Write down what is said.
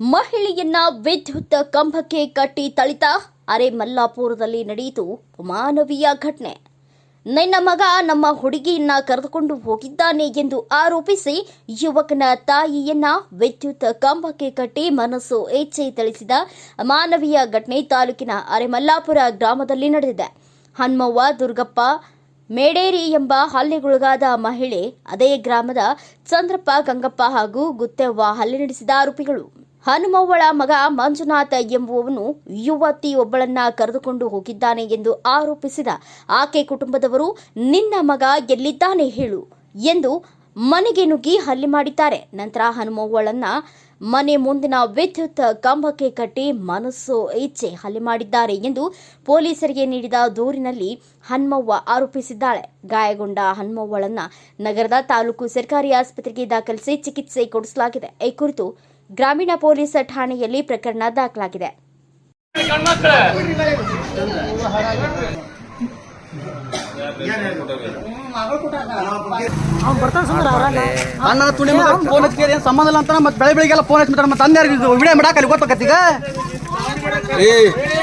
ಮಹಿಳೆಯನ್ನ ವಿದ್ಯುತ್ ಕಂಬಕ್ಕೆ ಕಟ್ಟಿ ತಳಿತ ಅರೆ ಮಲ್ಲಾಪುರದಲ್ಲಿ ನಡೆಯಿತು ಮಾನವೀಯ ಘಟನೆ. ನಿನ್ನ ಮಗ ನಮ್ಮ ಹುಡುಗಿಯನ್ನ ಕರೆದುಕೊಂಡು ಹೋಗಿದ್ದಾನೆ ಎಂದು ಆರೋಪಿಸಿ ಯುವಕನ ತಾಯಿಯನ್ನ ವಿದ್ಯುತ್ ಕಂಬಕ್ಕೆ ಕಟ್ಟಿ ಮನಸ್ಸು ಇಚ್ಛೆ ತಳಿಸಿದ ಮಾನವೀಯ ಘಟನೆ ತಾಲೂಕಿನ ಅರೆಮಲ್ಲಾಪುರ ಗ್ರಾಮದಲ್ಲಿ ನಡೆದಿದೆ. ಹನುಮವ್ವ, ದುರ್ಗಪ್ಪ, ಮೇಡೇರಿ ಎಂಬ ಹಲ್ಲೆಗೊಳಗಾದ ಮಹಿಳೆ, ಅದೇ ಗ್ರಾಮದ ಚಂದ್ರಪ್ಪ, ಗಂಗಪ್ಪ ಹಾಗೂ ಗುತ್ತೆವ್ವ ಹಲ್ಲೆ ನಡೆಸಿದ ಆರೋಪಿಗಳು. ಹನುಮವ್ವಳ ಮಗ ಮಂಜುನಾಥ ಎಂಬುವವನು ಯುವತಿಯೊಬ್ಬಳನ್ನ ಕರೆದುಕೊಂಡು ಹೋಗಿದ್ದಾನೆ ಎಂದು ಆರೋಪಿಸಿದ ಆಕೆ ಕುಟುಂಬದವರು, ನಿನ್ನ ಮಗ ಎಲ್ಲಿದ್ದಾನೆ ಹೇಳು ಎಂದು ಮನೆಗೆ ನುಗ್ಗಿ ಹಲ್ಲಿ ಮಾಡಿದ್ದಾರೆ. ನಂತರ ಹನುಮವ್ವಳನ್ನ ಮನೆ ಮುಂದಿನ ವಿದ್ಯುತ್ ಕಂಬಕ್ಕೆ ಕಟ್ಟಿ ಮನಸ್ಸು ಇಚ್ಛೆ ಹಲ್ಲೆ ಮಾಡಿದ್ದಾರೆ ಎಂದು ಪೊಲೀಸರಿಗೆ ನೀಡಿದ ದೂರಿನಲ್ಲಿ ಹನುಮವ್ವ ಆರೋಪಿಸಿದ್ದಾಳೆ. ಗಾಯಗೊಂಡ ಹನುಮವ್ವಳನ್ನ ನಗರದ ತಾಲೂಕು ಸರ್ಕಾರಿ ಆಸ್ಪತ್ರೆಗೆ ದಾಖಲಿಸಿ ಚಿಕಿತ್ಸೆ ಕೊಡಿಸಲಾಗಿದೆ. ಈ ಕುರಿತು ಗ್ರಾಮೀಣ ಪೊಲೀಸ್ ಠಾಣೆಯಲ್ಲಿ ಪ್ರಕರಣ ದಾಖಲಾಗಿದೆ. ಅಣ್ಣ ತುಣಿ ಫೋನ್ ಹಚ್ಚಿರಿ ಏನ್ ಸಂಬಂಧ ಇಲ್ಲ ಅಂತ ಮತ್ತೆ ಬೆಳೆ ಬೆಳಿಗ್ಗೆಲ್ಲ ಫೋನ್ ಹಚ್ಚಿ ಮತ್ತೆ ತಂದೆ ವಿಡಿಯೋ ಮಾಡಾಕ ಅಲ್ಲಿ ಗೊತ್ತಾಗತ್ತೀಗ